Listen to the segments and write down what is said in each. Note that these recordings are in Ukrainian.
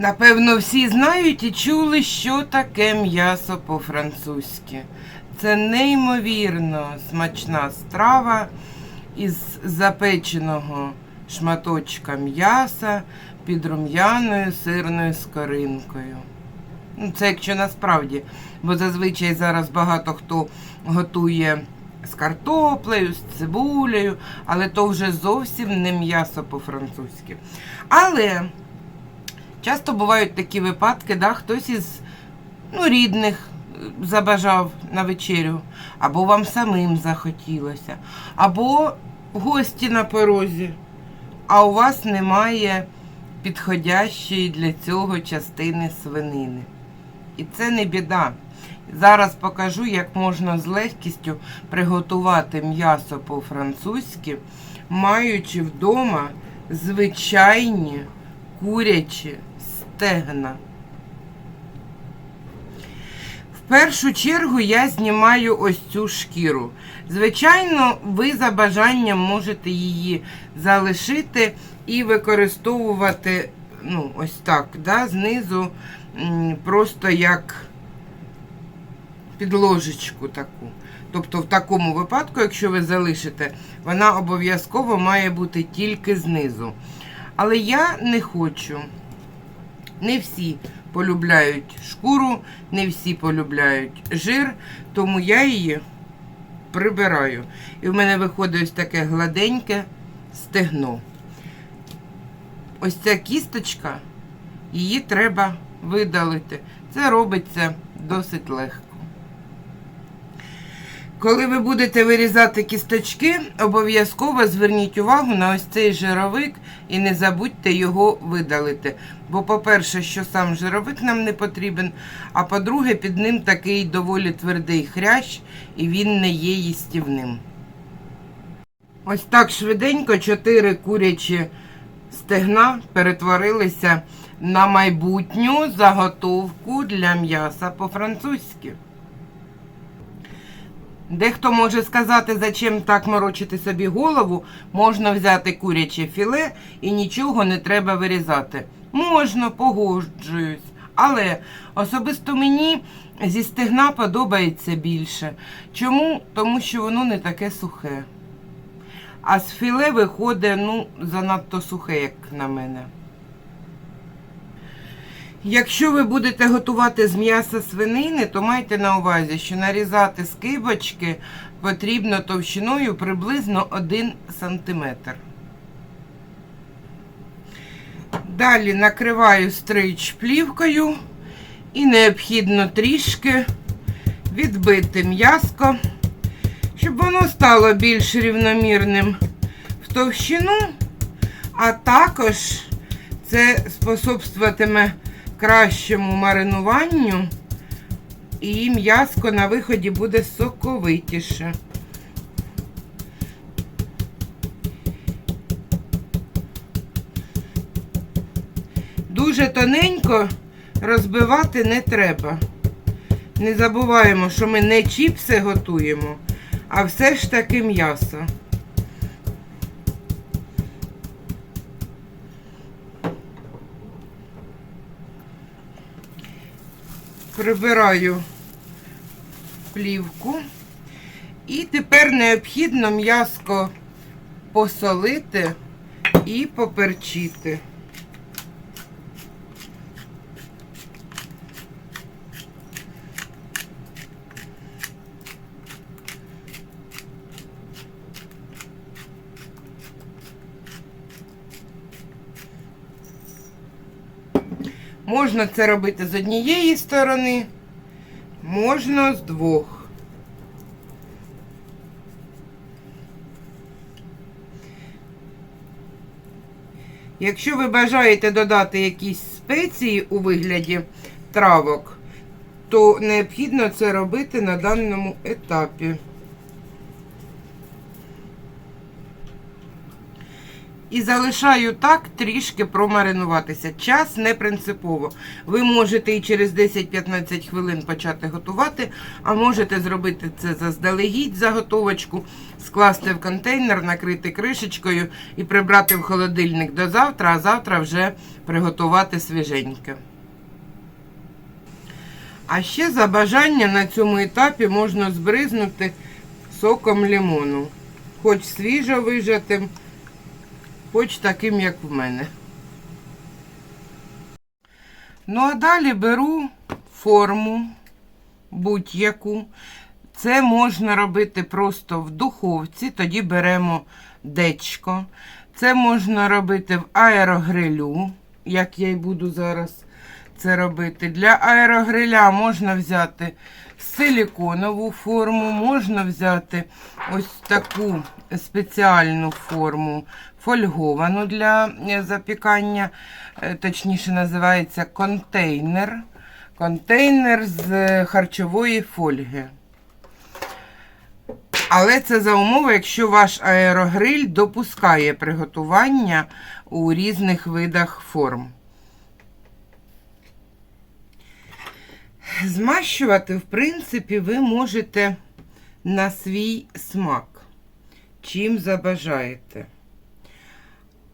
Напевно, всі знають і чули, що таке м'ясо по-французьки. Це неймовірно смачна страва із запеченого шматочка м'яса під рум'яною сирною скоринкою. Ну, Це якщо насправді, бо зазвичай зараз багато хто готує з картоплею, з цибулею, але то вже зовсім не м'ясо по-французьки. Але часто бувають такі випадки, да, хтось із ну, рідних е, забажав на вечерю, або вам самим захотілося, або гості на порозі, а у вас немає підходящої для цього частини свинини. І це не біда. Зараз покажу, як можна з легкістю приготувати м'ясо по-французьки, маючи вдома звичайні курячі стегна. В першу чергу я знімаю ось цю шкіру. Звичайно, ви за бажанням можете її залишити і використовувати ну, ось так, да, знизу просто як підложечку таку. Тобто, в такому випадку, якщо ви залишите, вона обов'язково має бути тільки знизу. Але я не хочу. Не всі полюбляють шкуру, не всі полюбляють жир, тому я її прибираю. І в мене виходить ось таке гладеньке стегно. Ось ця кісточка, її треба видалити. Це робиться досить легко. Коли ви будете вирізати кісточки, обов'язково зверніть увагу на ось цей жировик і не забудьте його видалити. Бо, по-перше, що сам жировик нам не потрібен, а по-друге, під ним такий доволі твердий хрящ, і він не є їстівним. Ось так швиденько чотири курячі стегна перетворилися на майбутню заготовку для м'яса по-французьки. Дехто може сказати, зачем так морочити собі голову, можна взяти куряче філе і нічого не треба вирізати. Можна, погоджуюсь. Але особисто мені зі стегна подобається більше. Чому? Тому що воно не таке сухе. А з філе виходить ну, занадто сухе, як на мене. Якщо ви будете готувати з м'яса свинини, то майте на увазі, що нарізати скибочки потрібно товщиною приблизно 1 см. Далі накриваю стрич плівкою і необхідно трішки відбити м'яско, щоб воно стало більш рівномірним в товщину, а також це способствуватиме кращому маринуванню, і м'яско на виході буде соковитіше. Дуже тоненько розбивати не треба. Не забуваємо, що ми не чіпси готуємо, а все ж таки м'ясо. Прибираю плівку. І тепер необхідно м'яско посолити і поперчити. Можна це робити з однієї сторони, можна з двох. Якщо ви бажаєте додати якісь спеції у вигляді травок, то необхідно це робити на даному етапі. І залишаю так трішки промаринуватися. Час не принципово. Ви можете і через 10-15 хвилин почати готувати, а можете зробити це заздалегідь заготовочку, скласти в контейнер, накрити кришечкою і прибрати в холодильник до завтра, а завтра вже приготувати свіженьке. А ще за бажання на цьому етапі можна збризнути соком лимону. Хоч свіжо вижатим, хоч таким, як в мене. Ну, а далі беру форму будь-яку. Це можна робити просто в духовці, тоді беремо дечко. Це можна робити в аерогрилю, як я й буду зараз це робити. Для аерогриля можна взяти силіконову форму, можна взяти ось таку спеціальну форму, фольговану для е, запікання, е, точніше називається контейнер. Контейнер з харчової фольги. Але це за умови, якщо ваш аерогриль допускає приготування у різних видах форм. Змащувати, в принципі, ви можете на свій смак, чим забажаєте.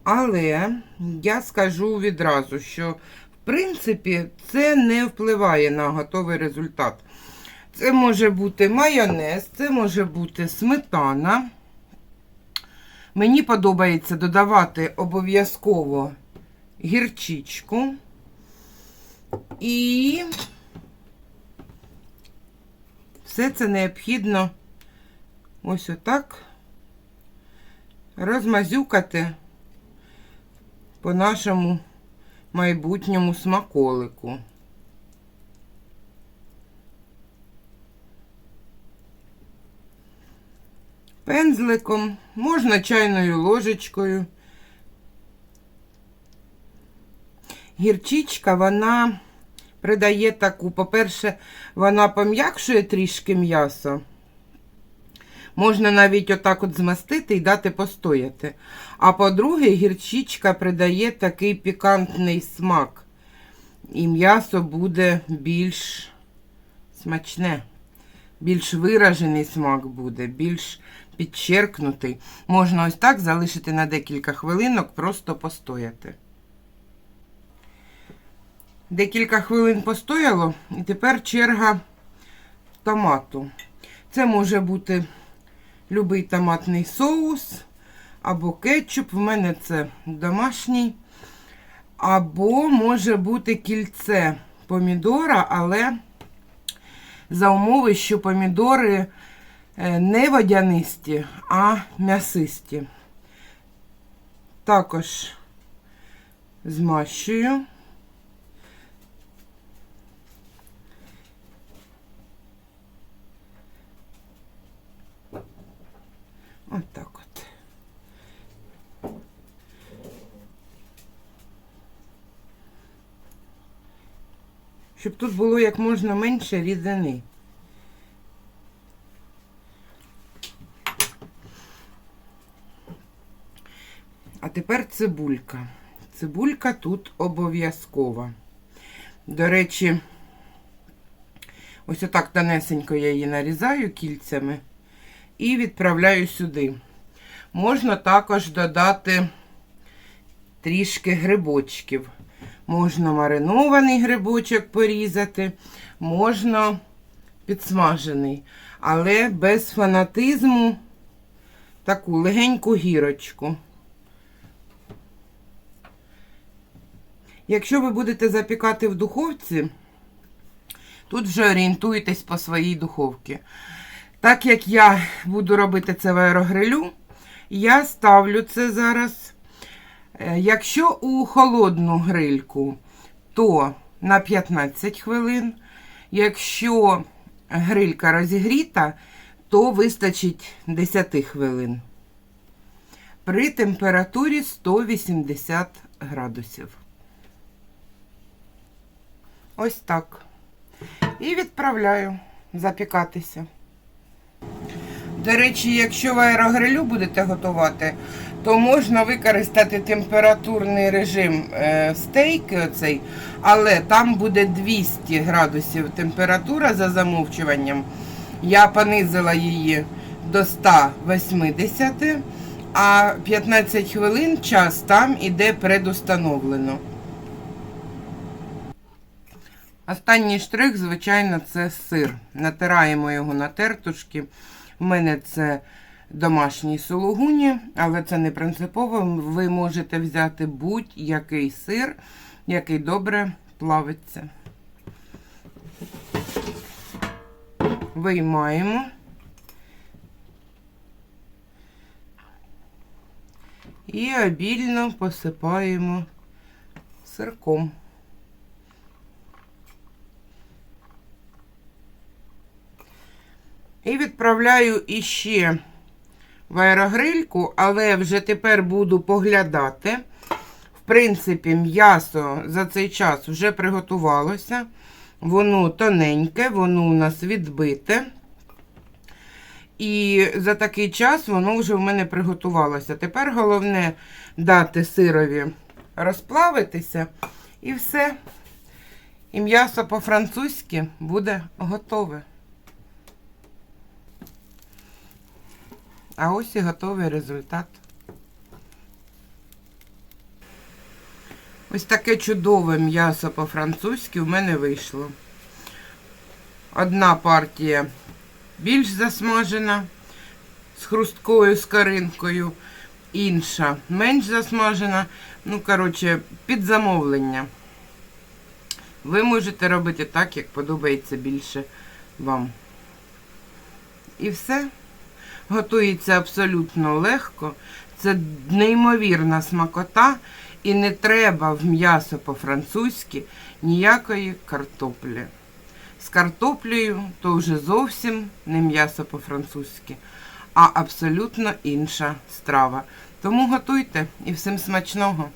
Але я скажу відразу, що, в принципі, це не впливає на готовий результат. Це може бути майонез, це може бути сметана. Мені подобається додавати обов'язково гірчичку. І все це необхідно ось отак розмазюкати по нашому майбутньому смаколику. Пензликом, можна чайною ложечкою. Гірчичка, вона придає таку, по-перше, вона пом'якшує трішки м'ясо. Можна навіть отак от змастити і дати постояти. А по-друге, гірчичка придає такий пікантний смак. І м'ясо буде більш смачне, більш виражений смак буде, більш підчеркнутий. Можна ось так залишити на декілька хвилинок, просто постояти. Декілька хвилин постояло, і тепер черга томату. Це може бути любий томатний соус або кетчуп. В мене це домашній. Або може бути кільце помідора, але за умови, що помідори е, не водянисті, а м'ясисті. Також змащую. Отак от. Щоб тут було як можна менше рідини. А тепер цибулька. Цибулька тут обов'язкова. До речі, ось отак тонесенько я її нарізаю кільцями і відправляю сюди. Можна також додати трішки грибочків. Можна маринований грибочок порізати, можна підсмажений, але без фанатизму таку легеньку гірочку. Якщо ви будете запікати в духовці, тут вже орієнтуйтесь по своїй духовці. Так як я буду робити це в аерогрилю, я ставлю це зараз. Е, Якщо у холодну грильку, то на 15 хвилин. Якщо грилька розігріта, то вистачить 10 хвилин. При температурі 180 градусів. Ось так. І відправляю запікатися. До речі, якщо в аерогрилю будете готувати, то можна використати температурний режим е, стейки оцей, але там буде 200 градусів температура за замовчуванням. Я понизила її до 180, а 15 хвилин час там іде предустановлено. Останній штрих, звичайно, це сир. Натираємо його на тертушки. У мене це домашній сулугуні, але це не принципово. Ви можете взяти будь-який сир, який добре плавиться. Виймаємо. І обільно посипаємо сирком. І відправляю іще в аерогрильку, але вже тепер буду поглядати. В принципі, м'ясо за цей час вже приготувалося. Воно тоненьке, воно у нас відбите. І за такий час воно вже в мене приготувалося. Тепер головне дати сирові розплавитися і все. І м'ясо по-французьки буде готове. А ось і готовий результат. Ось таке чудове м'ясо по-французьки в мене вийшло. Одна партія більш засмажена з хрусткою скоринкою, інша менш засмажена. Ну, коротше, під замовлення. Ви можете робити так, як подобається більше вам. І все. Готується абсолютно легко. Це неймовірна смакота. І не треба в м'ясо по-французьки ніякої картоплі. З картоплею то вже зовсім не м'ясо по-французьки, а абсолютно інша страва. Тому готуйте і всім смачного!